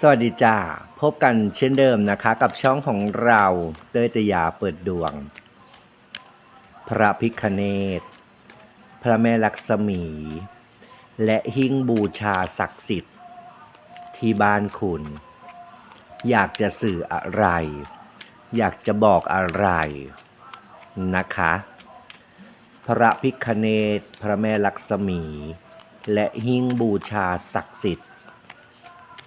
สวัสดีจ้า พบกันเช่นเดิมนะคะ กับช่องของเราเตยตยาเปิดดวง พระพิคเนตพระแม่ลักษมี และหิ้งบูชาศักดิ์สิทธิ์ ที่บ้านคุณ อยากจะสื่ออะไร อยากจะบอกอะไรนะคะ พระพิคเนตพระแม่ลักษมี และหิ้งบูชาศักดิ์สิทธิ์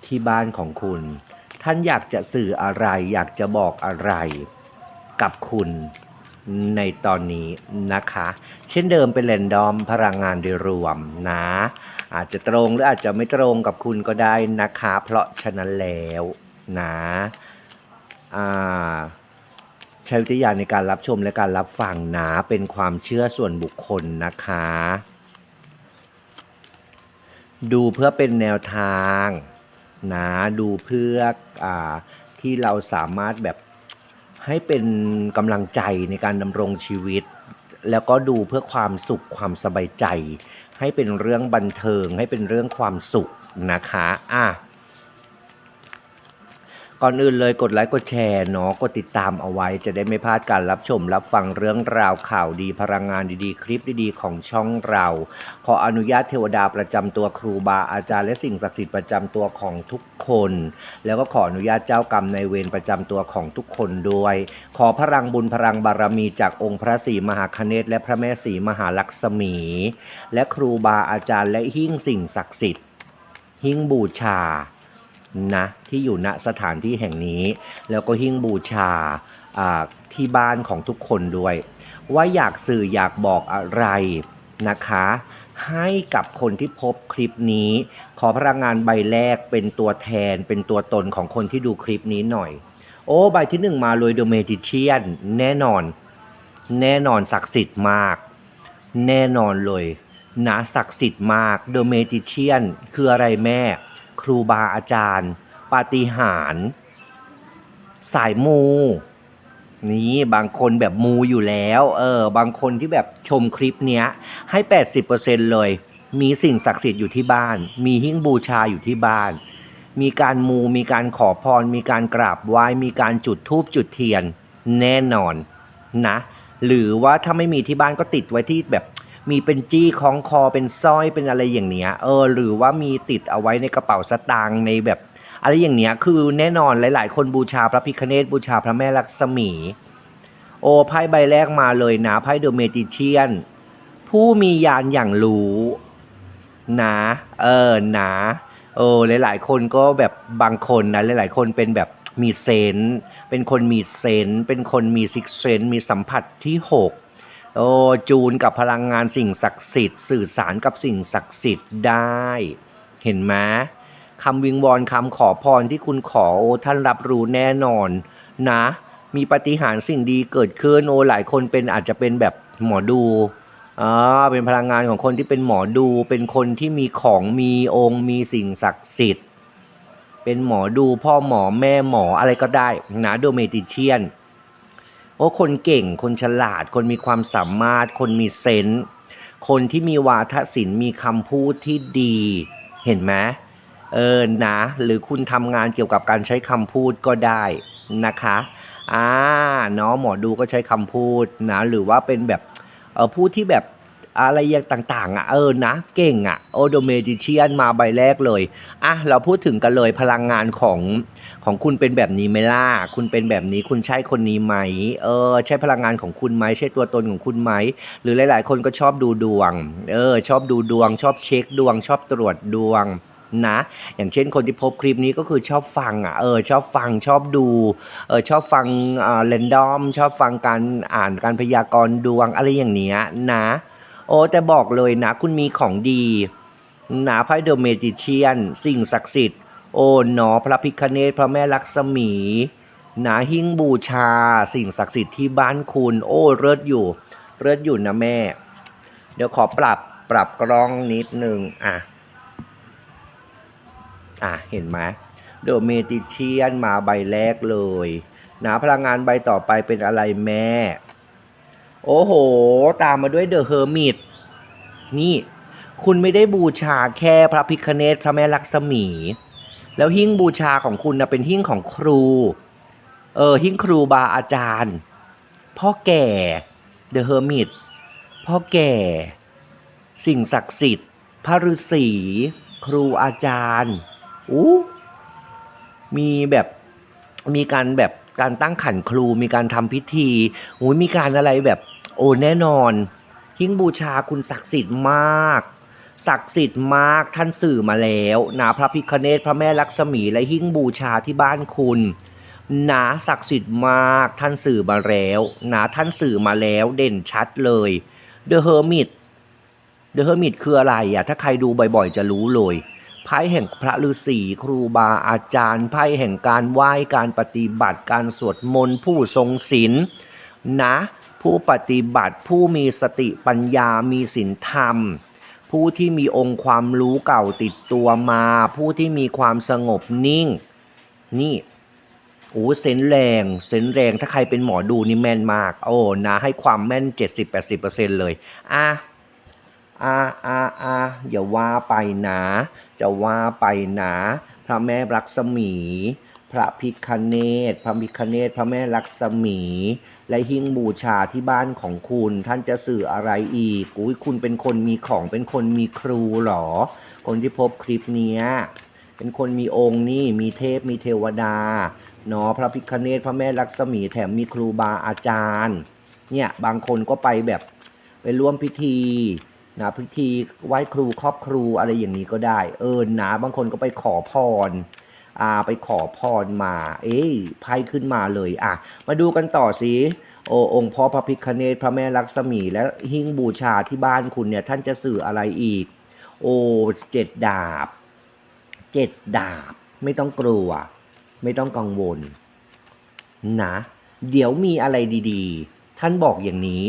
ที่บ้านของคุณ ท่านอยากจะสื่ออะไร อยากจะบอกอะไรกับคุณในตอนนี้นะคะ เช่นเดิมเป็นแรนดอมพลังงานโดยรวมนะ อาจจะตรงหรืออาจจะไม่ตรงกับคุณก็ได้นะคะ เพราะฉะนั้นแล้วนะใช้วิทยาในการรับชมและการรับฟังนะ เป็นความเชื่อส่วนบุคคลนะคะ ดูเพื่อเป็นแนวทาง นะดูเพื่ออาที่เราสามารถแบบให้เป็นกำลังใจในการดำรงชีวิต แล้วก็ดูเพื่อความสุขความสบายใจ ให้เป็นเรื่องบันเทิง ให้เป็นเรื่องความสุขนะคะอะ ก่อนอื่นเลยกดไลค์กดแชร์เนาะกดติดตามเอาไว้จะได้ไม่พลาดการรับชมรับฟังเรื่องราวข่าวดีพลังงานดีๆ คลิปดีๆ ของช่องเรา ขออนุญาตเทวดาประจำตัวครูบาอาจารย์และสิ่งศักดิ์สิทธิ์ประจำตัวของทุกคน แล้วก็ขออนุญาตเจ้ากรรมในเวรประจำตัวของทุกคนด้วย ขอพลังบุญพลังบารมีจากองค์พระศรีมหาคเนศและพระแม่ศรีมหาลักษมี และครูบาอาจารย์และหิ้งสิ่งศักดิ์สิทธิ์หิ้งบูชา นะที่อยู่ณสถานที่แห่งนี้ แล้วก็หิ้งบูชาที่บ้านของทุกคนด้วย ว่าอยากสื่ออยากบอกอะไรนะคะ ให้กับคนที่พบคลิปนี้ ขอพลังงานใบแรกเป็นตัวแทนเป็นตัวตนของคนที่ดูคลิปนี้หน่อย โอ้ใบที่หนึ่งมาเลยโดเมติเชียนแน่นอน แน่นอนศักดิ์สิทธิ์มาก แน่นอนเลยนะศักดิ์สิทธิ์มากเดอะเมติเชียนคืออะไรแม่ รูบาอาจารย์ ปาฏิหาริย์สายมู นี่บางคนแบบมูอยู่แล้ว เออ บางคนที่แบบชมคลิปเนี้ย ให้ 80%เลย มีสิ่งศักดิ์สิทธิ์อยู่ที่บ้าน มีหิ้งบูชาอยู่ที่บ้าน มีการมูมีการขอพร มีการกราบไหว้ มีการจุดธูปจุดเทียน แน่นอนนะ หรือว่าถ้าไม่มีที่บ้านก็ติดไว้ที่แบบ มีเป็นจี้คล้องคอเป็นสร้อยเป็นอะไรอย่างเนี้ย เออ หรือว่ามีติดเอาไว้ในกระเป๋าสตางค์ในแบบอะไรอย่างเนี้ย คือแน่นอนหลาย ๆ คนบูชาพระพิคเนตบูชาพระแม่ลักษมี โอไพ่ใบแรกมาเลยนะไพ่เดอะเมจิเชียน ผู้มียานอย่างรู้นะเออนะโอ้หลาย ๆ คนก็แบบบางคนนะหลาย ๆ คนเป็นแบบมีเซน เป็นคนมีเซน เป็นคนมีซิกเซน มีสัมผัสที่หก โอ้จูนกับพลังงานสิ่งศักดิ์สิทธิ์สื่อสารกับสิ่งศักดิ์สิทธิ์ได้ เห็นไหมคำวิงวอนคำขอพรที่คุณขอโอ้ท่านรับรู้แน่นอนนะ มีปฏิหารสิ่งดีเกิดขึ้นโอ้หลายคนเป็นอาจจะเป็นแบบหมอดูอ่าเป็นพลังงานของคนที่เป็นหมอดู เป็นคนที่มีของมีองค์มีสิ่งศักดิ์สิทธิ์ เป็นหมอดูพ่อหมอแม่หมออะไรก็ได้นะโดเมติเชียน โอ้คนเก่ง คนฉลาด คนมีความสามารถ คนมีเซนส์คนที่มีวาทศิลป์มีคำพูดที่ดี เห็นไหมเออนะ หรือคุณทำงานเกี่ยวกับการใช้คำพูดก็ได้นะคะอ่าเนาะหมอดูก็ใช้คำพูดนะ หรือว่าเป็นแบบเออพูดที่แบบ อะไรอย่างต่างๆอะเออนะเก่งอะโอโดเมดิเชียนมาใบแรกเลยอะเราพูดถึงกันเลยพลังงานของของคุณเป็นแบบนี้ไหมล่ะคุณเป็นแบบนี้คุณใช่คนนี้ไหมเออ ใช่พลังงานของคุณไหมใช่ตัวตนของคุณไหมหรือหลาย ๆ คนก็ชอบดูดวง เออ ชอบดูดวง ชอบเช็คดวง ชอบตรวจดวงนะอย่างเช่นคนที่พบคลิปนี้ก็คือชอบฟังอะเออชอบฟังชอบดูเออชอบฟังอ่าเรนดอมชอบฟังการอ่านการพยากรณ์ดวงอะไรอย่างเนี้ยนะ โอ้แต่บอกเลยนะคุณมีของดีนะไพ่เดเมจิเชียน สิ่งศักดิ์สิทธิ์ โอ้หนอพระพิคเนตพระแม่ลักษมีนะหิ้งบูชา สิ่งศักดิ์สิทธิ์ที่บ้านคุณ โอ้เลิศอยู่เลิศอยู่นะแม่ เดี๋ยวขอปรับปรับกล้องนิดนึงอะอะเห็นไหมเดอะเมจิเชียนมาใบแรกเลยนะพลังงานใบต่อไปเป็นอะไรแม่ โอ้โห ตามมาด้วยเดอะเฮอร์มิตนี่ คุณไม่ได้บูชาแค่พระพิคเนตพระแม่ลักษมี แล้วหิ้งบูชาของคุณนะเป็นหิ้งของครู เออหิ้งครูบาอาจารย์ พ่อแก่ The Hermit พ่อแก่ สิ่งศักดิ์สิทธิ์ พระฤาษีครูอาจารย์อู้มีแบบมีการแบบการตั้งขันครูมีการทำพิธีโอ้ยมีการอะไรแบบ โอ้แน่นอน หิ้งบูชาคุณศักดิ์สิทธิ์มาก ศักดิ์สิทธิ์มากท่านสื่อมาแล้วนะพระพิคเนตพระแม่ลักษมีและหิ้งบูชาที่บ้านคุณนะศักดิ์สิทธิ์มากท่านสื่อมาแล้วนะท่านสื่อมาแล้วเด่นชัดเลย The Hermit The Hermit คืออะไรอะถ้าใครดูบ่อยๆ จะรู้เลยไพ่แห่งพระฤาษีครูบาอาจารย์ไพ่แห่งการไหว้การปฏิบัติการสวดมนต์ผู้ทรงศีลนะ ผู้ปฏิบัติผู้มีสติปัญญามีศีลธรรม ผู้ที่มีองค์ความรู้เก่าติดตัวมา ผู้ที่มีความสงบนิ่ง นี่โอ้เซนแรงเซนแรงถ้าใครเป็นหมอดูนี่แม่นมาก โอ้นะให้ความแม่น 70-80%เลยอะอะอะอะอย่าว่าไปนะจะว่าไปนะพระแม่ลักษมี พระพิคเนตพระพิคเนตพระแม่ลักษมี และหิ้งบูชาที่บ้านของคุณ ท่านจะสื่ออะไรอีกอุ้ยคุณเป็นคนมีของเป็นคนมีครูเหรอ คนที่พบคลิปนี้เป็นคนมีองค์นี่มีเทพมีเทวดาเนาะพระพิคเนตพระแม่ลักษมีแถมมีครูบาอาจารย์ เนี่ยบางคนก็ไปแบบไปร่วมพิธีนะพิธีไหว้ครูครอบครูอะไรอย่างนี้ก็ได้ เออนะบางคนก็ไปขอพร อ่าไปขอพรมา เอ้ยไพ่ขึ้นมาเลยอะมาดูกันต่อสิโอองค์พ่อพระพิคเนตพระแม่ลักษมีและหิ้งบูชาที่บ้านคุณเนี่ยท่านจะสื่ออะไรอีก โอ้เจ็ดดาบเจ็ดดาบ ไม่ต้องกลัว ไม่ต้องกังวล นะ เดี๋ยวมีอะไรดีๆ ท่านบอกอย่างนี้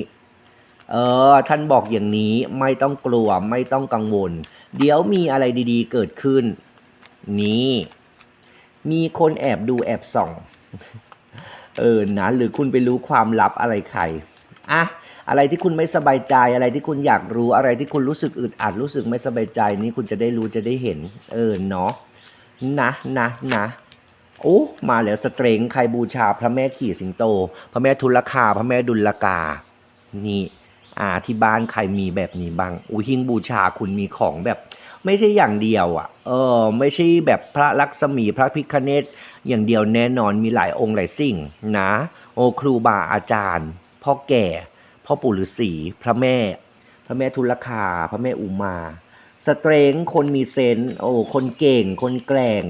เออ ท่านบอกอย่างนี้ไม่ต้องกลัว ไม่ต้องกังวล เดี๋ยวมีอะไรดีๆ เกิดขึ้น นี่ มีคนแอบดูแอบส่อง เออนะหรือคุณไปรู้ความลับอะไรใครอะอะไรที่คุณไม่สบายใจอะไรที่คุณอยากรู้อะไรที่คุณรู้สึกอึดอัดรู้สึกไม่สบายใจนี่คุณจะได้รู้จะได้เห็น เออเนาะนะนะนะโอ้มาแล้วสเตรงใครบูชาพระแม่ขี่สิงโต พระแม่ทุลคา พระแม่ดุลกา นี่ อ่าที่บ้านใครมีแบบนี้บ้างอุ้ยหิ้งบูชาคุณมีของแบบ ไม่ใช่อย่างเดียวอะ เออ ไม่ใช่แบบพระลักษมีพระพิคเนตอย่างเดียวแน่นอนมีหลายองค์หลายสิ่งนะ โอครูบาอาจารย์ พ่อแก่ พ่อปู่ฤาษีพระแม่ พระแม่ทุลคา พระแม่อุมา สเตรงคนมีเซนส์โอ้คนเก่ง คนแกร่ง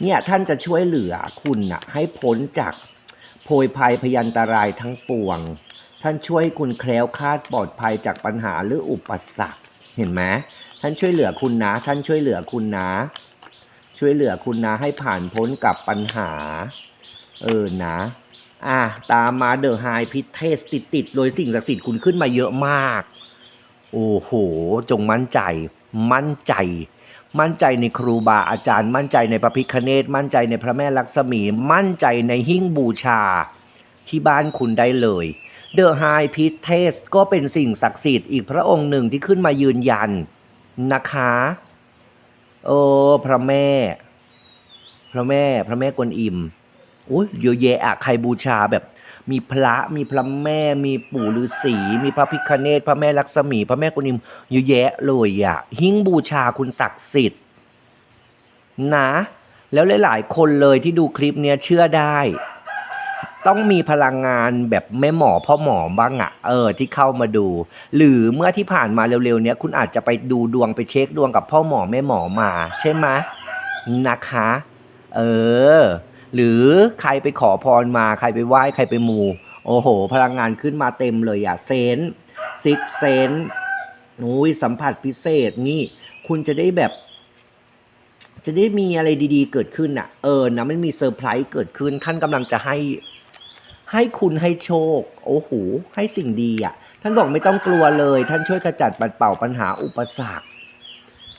เนี่ยท่านจะช่วยเหลือคุณน่ะ ให้พ้นจากโพยภัยพยันตรายทั้งปวง ท่านช่วยคุณแคล้วคลาดปลอดภัยจากปัญหาหรืออุปสรรค เห็นไหมท่านช่วยเหลือคุณนะ ท่านช่วยเหลือคุณนะ ช่วยเหลือคุณนะให้ผ่านพ้นกับปัญหา เออนะอะตามมาเดอะไฮพิเทสติดติดๆโดยสิ่งศักดิ์สิทธิ์คุณขึ้นมาเยอะมาก โอ้โห จงมั่นใจ มั่นใจ มั่นใจในครูบาอาจารย์ มั่นใจในพระพิคเนตมั่นใจในพระแม่ลักษมี มั่นใจในหิ้งบูชาที่บ้านคุณได้เลย เดอะไฮพิเทสก็เป็นสิ่งศักดิ์สิทธิ์อีกพระองค์หนึ่งที่ขึ้นมายืนยันนะคะโอ้พระแม่ พระแม่ พระแม่กวนอิมอุ้ยเยอะแยะอะใครบูชาแบบ มีพระมีพระแม่ มีปู่ฤาษีมีพระพิคเนตพระแม่ลักษมี พระแม่กวนอิมเยอะแยะเลยอะหิ้งบูชาคุณศักดิ์สิทธิ์นะ แล้วหลาย ๆ คนเลยที่ดูคลิปเนี้ยเชื่อได้ ต้องมีพลังงานแบบแม่หมอพ่อหมอบ้างอะเออที่เข้ามาดู หรือเมื่อที่ผ่านมาเร็วๆเนี้ยคุณอาจจะไปดูดวงไปเช็คดวงกับพ่อหมอแม่หมอมา ใช่ไหมนะคะ เออ หรือใครไปขอพรมาใครไปไหว้ใครไปมู โอ้โห พลังงานขึ้นมาเต็มเลยอะเซนซิกเซนอุ้ยสัมผัสพิเศษนี่ คุณจะได้แบบ จะได้มีอะไรดีๆ เกิดขึ้นอะเออนะมันมีเซอร์ไพรส์เกิดขึ้นท่านกำลังจะให้ ให้คุณให้โชค โอ้โห ให้สิ่งดีอะ ท่านบอกไม่ต้องกลัวเลย ท่านช่วยขจัดปัดเป่าปัญหาอุปสรรค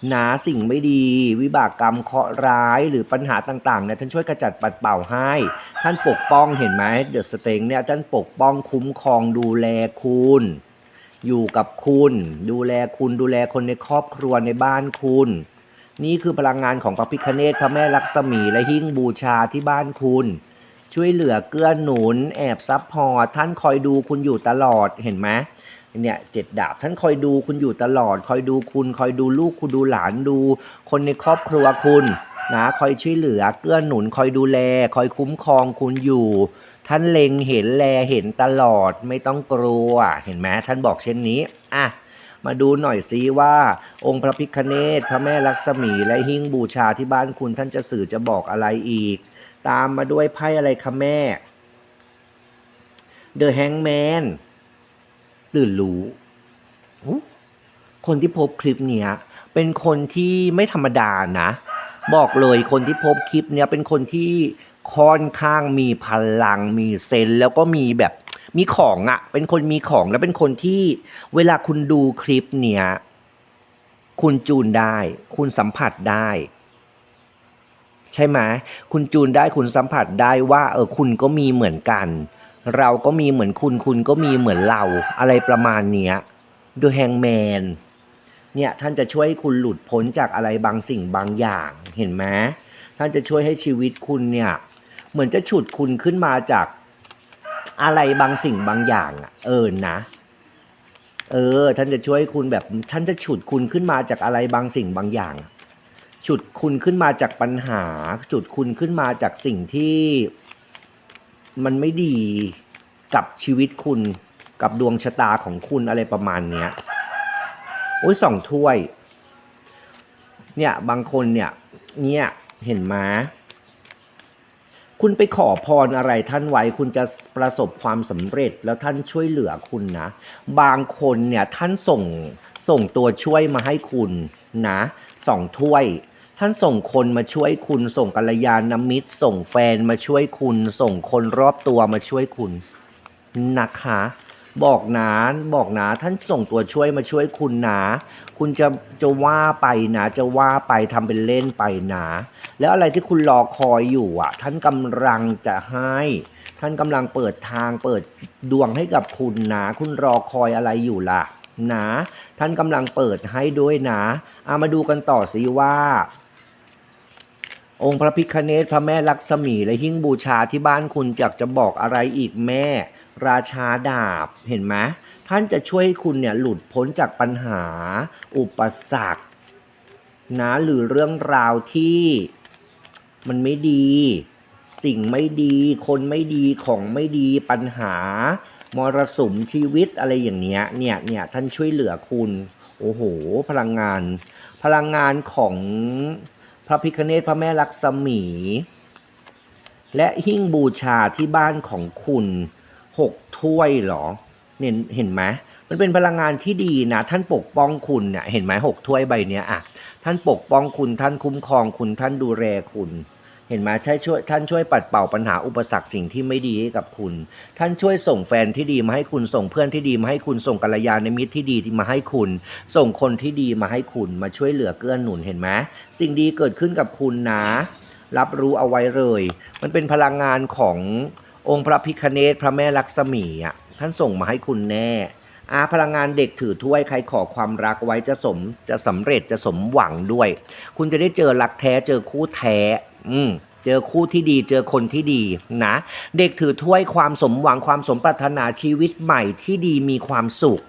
หนะสิ่งไม่ดี วิบากกรรมเคราะห์ร้ายหรือปัญหาต่างๆเนี่ยท่านช่วยขจัดปัดเป่าให้ ท่านปกป้องเห็นไหมเดอะสเต็งเนี่ยท่านปกป้องคุ้มครองดูแลคุณ อยู่กับคุณ ดูแลคุณดูแลคนในครอบครัวในบ้านคุณ นี่คือพลังงานของพระพิคเนตพระแม่ลักษมีและหิ้งบูชาที่บ้านคุณ ช่วยเหลือเกื้อหนุน แอบซับพอร์ตท่านคอยดูคุณอยู่ตลอดเห็นไหมเนี่ยเจ็ดดาบท่านคอยดูคุณอยู่ตลอด คอยดูคุณ คอยดูลูกคุณดูหลานดู คนในครอบครัวคุณนะคอยช่วยเหลือเกื้อหนุน คอยดูแล คอยคุ้มครองคุณอยู่ ท่านเล็งเห็นแลเห็นตลอดไม่ต้องกลัวเห็นไหมท่านบอกเช่นนี้อะมาดูหน่อยซิว่า องค์พระพิคเนตพระแม่ลักษมีและหิ้งบูชาที่บ้านคุณท่านจะสื่อจะบอกอะไรอีก ตามมาด้วยไพ่อะไรคะแม่ The Hangman ตื่นรู้ คนที่พบคลิปเนี้ย เป็นคนที่ไม่ธรรมดานะ บอกเลยคนที่พบคลิปเนี้ยเป็นคนที่ค่อนข้างมีพลังมีเซนแล้วก็มีแบบมีของอะ่ะ เป็นคนมีของแล้วเป็นคนที่เวลาคุณดูคลิปเนี้ย คุณจูนได้ คุณสัมผัสได้ ใช่ไหมคุณจูนได้คุณสัมผัสได้ว่าเออคุณก็มีเหมือนกัน เราก็มีเหมือนคุณคุณก็มีเหมือนเรา อะไรประมาณเนี้ยดูแฮงแมนเนี่ยท่านจะช่วยให้คุณหลุดพ้นจากอะไรบางสิ่งบางอย่างเห็นไหมท่านจะช่วยให้ชีวิตคุณเนี่ยเหมือนจะฉุดคุณขึ้นมาจากอะไรบางสิ่งบางอย่างอะเออนะ เออ ท่านจะช่วยคุณแบบ ท่านจะฉุดคุณขึ้นมาจากอะไรบางสิ่งบางอย่าง ฉุดคุณขึ้นมาจากปัญหา ฉุดคุณขึ้นมาจากสิ่งที่มันไม่ดีกับชีวิตคุณกับดวงชะตาของคุณอะไรประมาณเนี้ยโอ้ยสองถ้วย เนี่ยบางคนเนี่ย เนี่ยเห็นไหมคุณไปขอพรอะไรท่านไว้ คุณจะประสบความสำเร็จแล้วท่านช่วยเหลือคุณนะ บางคนเนี่ยท่านส่งส่งตัวช่วยมาให้คุณนะสองถ้วย ท่านส่งคนมาช่วยคุณ ส่งกัลยาณมิตร ส่งแฟนมาช่วยคุณ ส่งคนรอบตัวมาช่วยคุณนะคะ บอกนะบอกนะท่านส่งตัวช่วยมาช่วยคุณนะคุณจะจะว่าไปนะจะว่าไปทำเป็นเล่นไปนะแล้วอะไรที่คุณรอคอยอยู่อะ ท่านกำลังจะให้ ท่านกำลังเปิดทางเปิดดวงให้กับคุณนะคุณรอคอยอะไรอยู่ล่ะนะท่านกำลังเปิดให้ด้วยนะ เอามาดูกันต่อสิว่า องค์พระพิคเนตพระแม่ลักษมีและหิ้งบูชาที่บ้านคุณอยากจะบอกอะไรอีกแม่ ราชาดาบเห็นไหมท่านจะช่วยให้คุณเนี่ยหลุดพ้นจากปัญหา อุปสรรคนะหรือเรื่องราวที่มันไม่ดี สิ่งไม่ดี คนไม่ดีของไม่ดีปัญหามรสุมชีวิตอะไรอย่างเนี้ยเนี่ยเนี่ยท่านช่วยเหลือคุณ โอ้โห พลังงาน พลังงานของ พระพิคเนตพระแม่ลักษมี และหิ้งบูชาที่บ้านของคุณหกถ้วยเหรอเห็นเห็นไหมมันเป็นพลังงานที่ดีนะท่านปกป้องคุณเนี่ยเห็นไหมหกถ้วยใบเนี้ยอะท่านปกป้องคุณท่านคุ้มครองคุณท่านดูแลคุณ เห็นไหมใช่ช่วยท่านช่วยปัดเป่าปัญหาอุปสรรคสิ่งที่ไม่ดีให้กับคุณ ท่านช่วยส่งแฟนที่ดีมาให้คุณส่งเพื่อนที่ดีมาให้คุณส่งกัลยาณมิตรที่ดีที่มาให้คุณ ส่งคนที่ดีมาให้คุณมาช่วยเหลือเกื้อหนุนเห็นไหมสิ่งดีเกิดขึ้นกับคุณนะ รับรู้เอาไว้เลย มันเป็นพลังงานขององค์พระพิคเนตพระแม่ลักษมีอะท่านส่งมาให้คุณแน่อาพลังงานเด็กถือถ้วยใครขอความรักไว้จะสมจะสำเร็จจะสมหวังด้วย คุณจะได้เจอรักแท้เจอคู่แท้ อืมเจอคู่ที่ดีเจอคนที่ดีนะ เด็กถือถ้วยความสมหวังความสมปรารถนาชีวิตใหม่ที่ดีมีความสุข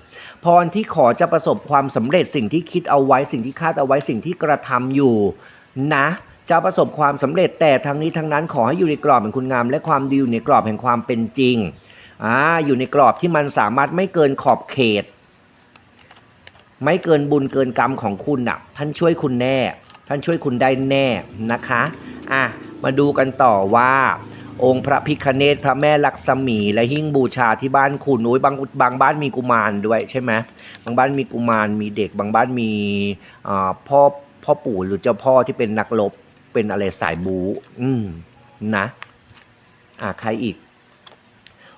พรที่ขอจะประสบความสำเร็จสิ่งที่คิดเอาไว้สิ่งที่คาดเอาไว้สิ่งที่กระทำอยู่นะจะประสบความสำเร็จแต่ทั้งนี้ทั้งนั้นขอให้อยู่ในกรอบแห่งคุณงาม และความดีอยู่ในกรอบแห่งความเป็นจริงอ่าอยู่ในกรอบที่มันสามารถไม่เกินขอบเขต ไม่เกินบุญเกินกรรมของคุณน่ะ ท่านช่วยคุณแน่ ท่านช่วยคุณได้แน่นะคะ อะมาดูกันต่อว่า องค์พระพิคเนตพระแม่ลักษมี และหิ้งบูชาที่บ้านคุณโอ้ยบางบางบ้านมีกุมารด้วยใช่ไหมบางบ้านมีกุมารมีเด็ก บางบ้านมีพ่อพ่อปู่หรือเจ้าพ่อที่เป็นนักรบเป็นอะไรสายบูอืมนะอะใครอีก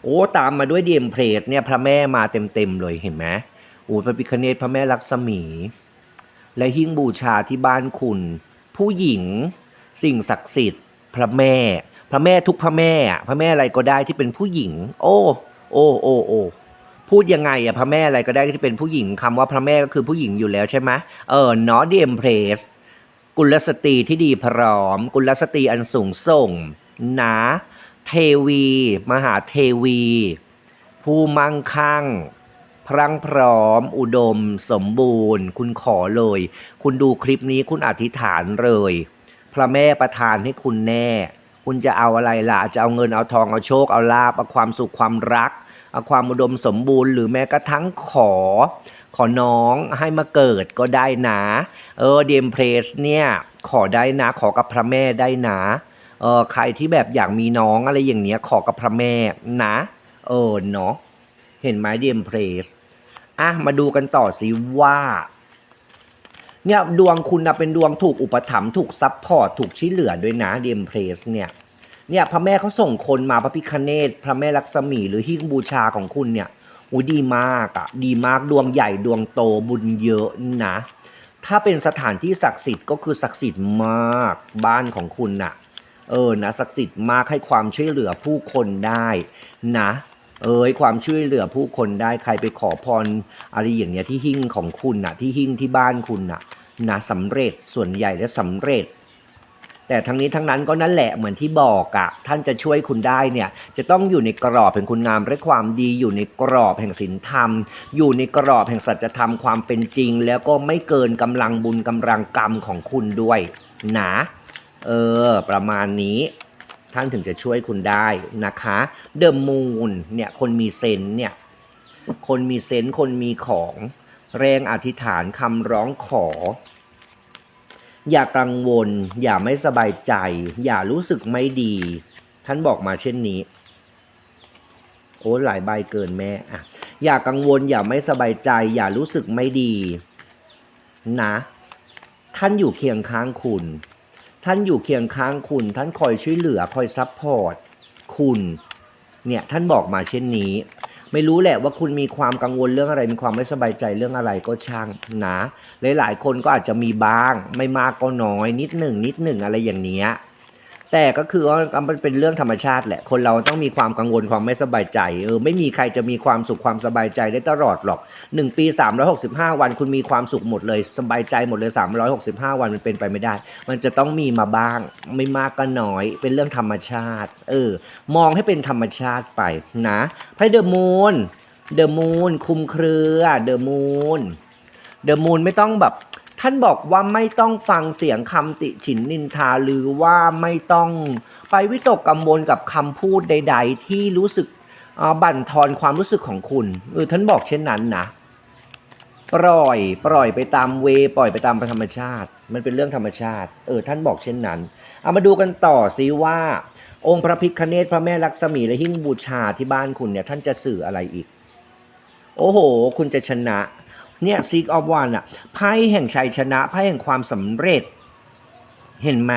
โอ้ตามมาด้วยเดียมเพลทเนี่ยพระแม่มาเต็มๆเลยเห็นไหมโอ้พระพิคเนตพระแม่ลักษมี และหิ้งบูชาที่บ้านคุณ ผู้หญิง สิ่งศักดิ์สิทธิ์ พระแม่ พระแม่ทุกพระแม่พระแม่อะไรก็ได้ที่เป็นผู้หญิง โอ้โอ้โอ้โอ้พูดยังไงอะพระแม่อะไรก็ได้ที่เป็นผู้หญิงคำว่าพระแม่ก็คือผู้หญิงอยู่แล้วใช่ไหมเออ not the empress กุลสตรีที่ดีพร้อม กุลสตรีอันสูงส่งนะเทวี มหาเทวี ผู้มั่งคั่ง พรังพร้อม อุดม สมบูรณ์ คุณขอเลย คุณดูคลิปนี้คุณอธิษฐานเลย พระแม่ประทานให้คุณแน่ คุณจะเอาอะไรล่ะ จะเอาเงินเอาทองเอาโชคเอาลาบเอาความสุขความรักเอาความอุดมสมบูรณ์หรือแม้กระทั่งขอ ขอน้องให้มาเกิดก็ได้นะเออเดมเพลสเนี่ยขอได้นะ ขอกับพระแม่ได้นะเออใครที่แบบอยากมีน้องอะไรอย่างเนี้ยขอกับพระแม่นะเออเนาะเห็นไหมเดมเพลสอะมาดูกันต่อสิว่า เนี่ยดวงคุณนะเป็นดวงถูกอุปถัมภ์ถูกซับพอร์ตถูกช่วยเหลือด้วยนะเดมเพลสเนี่ยเนี่ยพระแม่เขาส่งคนมาพระพิคเนตพระแม่ลักษมีหรือหิ้งบูชาของคุณเนี่ยอูดีมากอะดีมากดวงใหญ่ดวงโตบุญเยอะนะ ถ้าเป็นสถานที่ศักดิ์สิทธิ์ก็คือศักดิ์สิทธิ์มากบ้านของคุณน่ะ เออนะศักดิ์สิทธิ์มากให้ความช่วยเหลือผู้คนได้นะ เอ้ยความช่วยเหลือผู้คนได้ใครไปขอพรอะไรอย่างเงี้ยที่หิ้งของคุณน่ะ ที่หิ้งที่บ้านคุณน่ะนะสำเร็จส่วนใหญ่และสำเร็จ แต่ทั้งนี้ทั้งนั้นก็นั่นแหละเหมือนที่บอกอะ่ะท่านจะช่วยคุณได้เนี่ย จะต้องอยู่ในกรอบแห่งคุณงามและความดี อยู่ในกรอบแห่งศีลธรรม อยู่ในกรอบแห่งสัจธรรมความเป็นจริง แล้วก็ไม่เกินกำลังบุญกำลังกรรมของคุณด้วยนะเออ ประมาณนี้ ท่านถึงจะช่วยคุณได้นะคะเดอะมูนเนี่ยคนมีเซนเนี่ยคนมีเซนคนมีของแรงอธิษฐานคำร้องขอ อย่ากังวล อย่าไม่สบายใจ อย่ารู้สึกไม่ดี ท่านบอกมาเช่นนี้ โอ้หลายใบเกินแม่อะอย่ากังวล อย่าไม่สบายใจ อย่ารู้สึกไม่ดี นะ ท่านอยู่เคียงข้างคุณ ท่านอยู่เคียงข้างคุณ ท่านคอยช่วยเหลือคอยซัพพอร์ตคุณเนี่ยท่านบอกมาเช่นนี้ ไม่รู้แหละว่าคุณมีความกังวลเรื่องอะไรมีความไม่สบายใจเรื่องอะไรก็ช่างนะหลายๆคนก็อาจจะมีบ้าง ไม่มากก็น้อย นิดหนึ่งนิดหนึ่งอะไรอย่างเนี้ย แต่ก็คือว่ามันเป็นเรื่องธรรมชาติแหละ คนเราต้องมีความกังวลความไม่สบายใจเออไม่มีใครจะมีความสุขความสบายใจได้ตลอดหรอกหนึ่งปี 365 วันคุณมีความสุขหมดเลยสบายใจหมดเลย 365 วันมันเป็นไปไม่ได้ มันจะต้องมีมาบ้าง ไม่มากก็น้อยเป็นเรื่องธรรมชาติ เออ มองให้เป็นธรรมชาติไปนะไพ่เดอะมูนเดอะมูนคุมเครือเดอะมูนเดอะมูนไม่ต้องแบบ ท่านบอกว่าไม่ต้องฟังเสียงคำติฉินนินทาหรือว่าไม่ต้องไปวิตกกังวลกับคำพูดใด ๆ ที่รู้สึกบั่นทอนความรู้สึกของคุณเออท่านบอกเช่นนั้นนะปล่อยปล่อยไปตามเว ปล่อยไปตามธรรมชาติ มันเป็นเรื่องธรรมชาติ เออ ท่านบอกเช่นนั้น เอามาดูกันต่อซิว่า องค์พระพิฆเนศพระแม่ลักษมีและหิ้งบูชาที่บ้านคุณเนี่ย ท่านจะสื่ออะไรอีก โอ้โห คุณจะชนะ เนี่ยซีกออฟวันอะไพ่แห่งชัยชนะไพ่แห่งความสำเร็จ เห็นไหม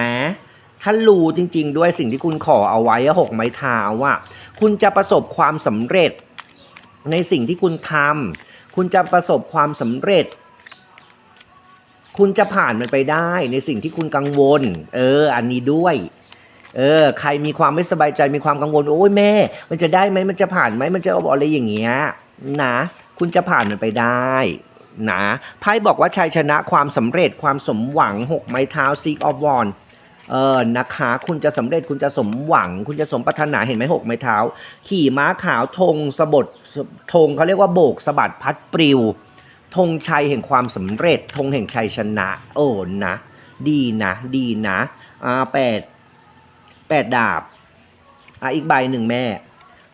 ท่ารู้จริง ๆ ด้วยสิ่งที่คุณขอเอาไว้หกไม้เท้าว่า คุณจะประสบความสำเร็จ ในสิ่งที่คุณทำคุณจะประสบความสำเร็จ คุณจะผ่านมันไปได้ ในสิ่งที่คุณกังวล เออ อันนี้ด้วยเออใครมีความไม่สบายใจมีความกังวลโอ้ยแม่ มันจะได้ไหมมันจะผ่านไหมมันจะอะไรอย่างเงี้ยนะ คุณจะผ่านมันไปได้ นะไพ่บอกว่าชัยชนะความสำเร็จความสมหวังหกไม้เท้า seek of w a n เออนะคะ คุณจะสำเร็จคุณจะสมหวัง คุณจะสมปรารถนาเห็นไหมหกไม้เท้า ขี่ม้าขาวธงสะบดธงเขาเรียกว่าโบกสะบัดพัดปลิวธงชัยแห่งความสำเร็จธงแห่งชัยชนะ โอ้นะ ดีนะ ดีนะอ่าแปดแปดดาบอะอีกใบหนึ่งแม่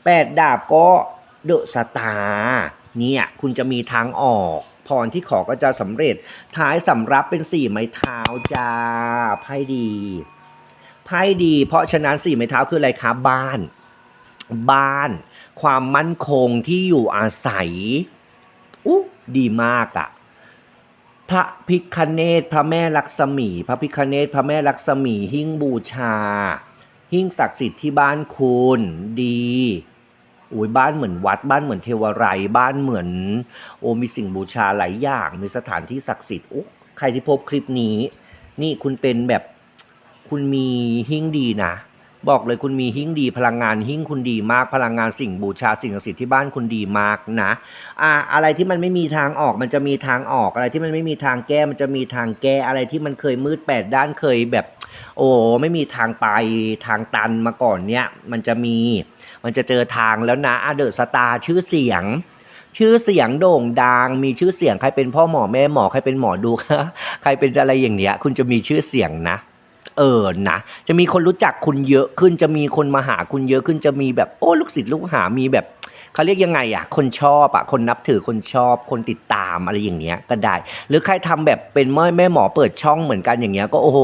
แปดดาบก็เดอะสตาร์เนี่ย คุณจะมีทางออก พรที่ขอก็จะสำเร็จ ท้ายสำรับเป็นสี่ไม้เท้าจ้าไพ่ดีไพ่ดี เพราะฉะนั้นสี่ไม้เท้าคืออะไรคะบ้าน บ้าน ความมั่นคงที่อยู่อาศัยอู้ดีมากอะพระพิคเนตพระแม่ลักษมี พระพิคเนตพระแม่ลักษมี หิ้งบูชา หิ้งศักดิ์สิทธิ์ที่บ้านคุณดี อุ้ยบ้านเหมือนวัดบ้านเหมือนเทวไรยบ้านเหมือน โอ้มีสิ่งบูชาหลายอย่าง มีสถานที่ศักดิ์สิทธิ์โอ้ใครที่พบคลิปนี้ นี่คุณเป็นแบบคุณมีหิ้งดีนะ บอกเลยคุณมีหิ้งดีพลังงานหิ้งคุณดีมากพลังงานสิ่งบูชาสิ่งศักดิ์สิทธิ์ที่บ้านคุณดีมากนะอ่าอะไรที่มันไม่มีทางออกมันจะมีทางออกอะไรที่มันไม่มีทางแก้มันจะมีทางแก้อะไรที่มันเคยมืดแปดด้านเคยแบบ โอ้ไม่มีทางไปทางตันมาก่อนเนี่ย มันจะมี มันจะเจอทางแล้วนะอาเดอะสตาร์ชื่อเสียง ชื่อเสียงโด่งดัง มีชื่อเสียงใครเป็นพ่อหมอแม่หมอใครเป็นหมอดูใครเป็นอะไรอย่างเนี้ย คุณจะมีชื่อเสียงนะ เออนะ จะมีคนรู้จักคุณเยอะขึ้น จะมีคนมาหาคุณเยอะขึ้น จะมีแบบโอ้ลูกศิษย์ลูกหา มีแบบเขาเรียกยังไงอะ คนชอบอะ คนนับถือคนชอบ คนติดตามอะไรอย่างเงี้ยก็ได้ หรือใครทำแบบเป็นแม่แม่หมอเปิดช่องเหมือนกันอย่างเงี้ยก็โอ้โห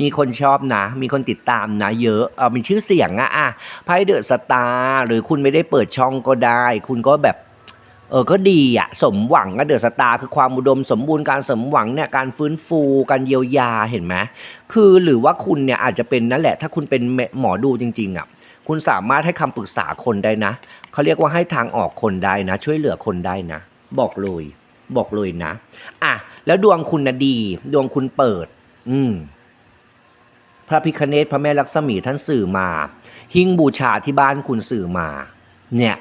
มีคนชอบนะ มีคนติดตามนะ เยอะเออมีชื่อเสียงอะอะไพ่เดอะสตาร์หรือคุณไม่ได้เปิดช่องก็ได้ คุณก็แบบเออ ก็ดีอะสมหวังอะเดอะสตาร์คือความอุดมสมบูรณ์การสมหวังเนี่ยการฟื้นฟูการเยียวยาเห็นไหมคือหรือว่าคุณเนี่ยอาจจะเป็นนั่นแหละ ถ้าคุณเป็นหมอดูจริงๆอะคุณสามารถให้คำปรึกษาคนได้นะเขาเรียกว่าให้ทางออกคนได้นะ ช่วยเหลือคนได้นะ บอกเลยบอกเลยนะอะแล้วดวงคุณนะดี ดวงคุณเปิด อืม พระพิคเนตพระแม่ลักษมีท่านสื่อมา หิ้งบูชาที่บ้านคุณสื่อมา เนี่ย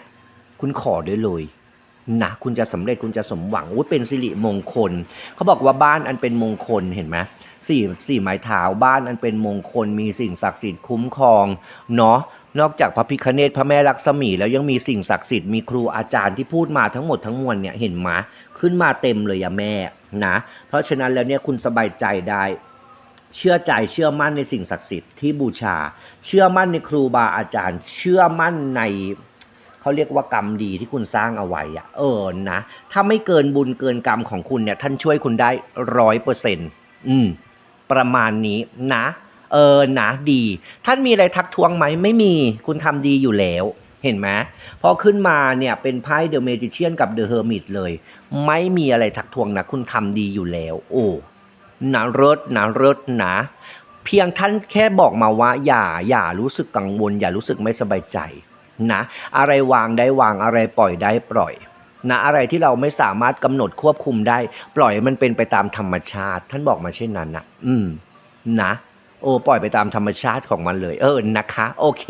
คุณขอได้เลยนะคุณจะสำเร็จคุณจะสมหวังอุ้ยเป็นสิริมงคล เขาบอกว่าบ้านอันเป็นมงคลเห็นไหมสี่สี่ไม้เท้าบ้านอันเป็นมงคล มีสิ่งศักดิ์สิทธิ์คุ้มครองเนาะนอกจากพระพิคเนตพระแม่ลักษมี แล้วยังมีสิ่งศักดิ์สิทธิ์มีครูอาจารย์ที่พูดมาทั้งหมดทั้งมวลเนี่ยเห็นไหมขึ้นมาเต็มเลยอะแม่นะเพราะฉะนั้นแล้วเนี่ยคุณสบายใจได้ เชื่อใจเชื่อมั่นในสิ่งศักดิ์สิทธิ์ที่บูชา เชื่อมั่นในครูบาอาจารย์ เชื่อมั่นในเขาเรียกว่ากรรมดีที่คุณสร้างเอาไว้อะเออนะ ถ้าไม่เกินบุญเกินกรรมของคุณเนี่ย ท่านช่วยคุณได้ร้อยเปอร์เซ็นต์อืม ประมาณนี้นะ เออนะดี ท่านมีอะไรทักท้วงไหมไม่มีคุณทำดีอยู่แล้วเห็นไหมพอขึ้นมาเนี่ยเป็นไพ่เดอะเมจิเชียนกับเดอะเฮอร์มิตเลย ไม่มีอะไรทักท้วงนะ คุณทำดีอยู่แล้ว โอ้ นะเลิศนะเลิศนะเพียงท่านแค่บอกมาว่า อย่าอย่ารู้สึกกังวล อย่ารู้สึกไม่สบายใจนะอะไรวางได้วางอะไรปล่อยได้ปล่อยนะอะไรที่เราไม่สามารถกำหนดควบคุมได้ ปล่อยมันเป็นไปตามธรรมชาติ ท่านบอกมาเช่นนั้นนะอืมนะโอ้ปล่อยไปตามธรรมชาติของมันเลย เออนะคะ โอเค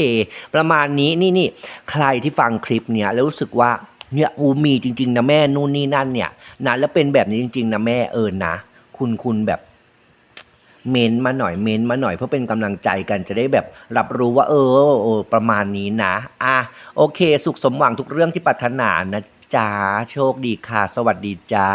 ประมาณนี้นี่นี่ใครที่ฟังคลิปเนี้ยแล้วรู้สึกว่าเนี่ยอูมีจริง ๆนะแม่นู่นนี่นั่นเนี่ยนะแล้วเป็นแบบนี้จริง ๆนะแม่เออนะ คุณคุณแบบเมนมาหน่อยเมนมาหน่อยเพื่อเป็นกำลังใจกันจะได้แบบรับรู้ว่าเออเออประมาณนี้นะ อะโอเค สุขสมหวังทุกเรื่องที่ปรารถนานะจ้าโชคดีค่ะ สวัสดีจ้า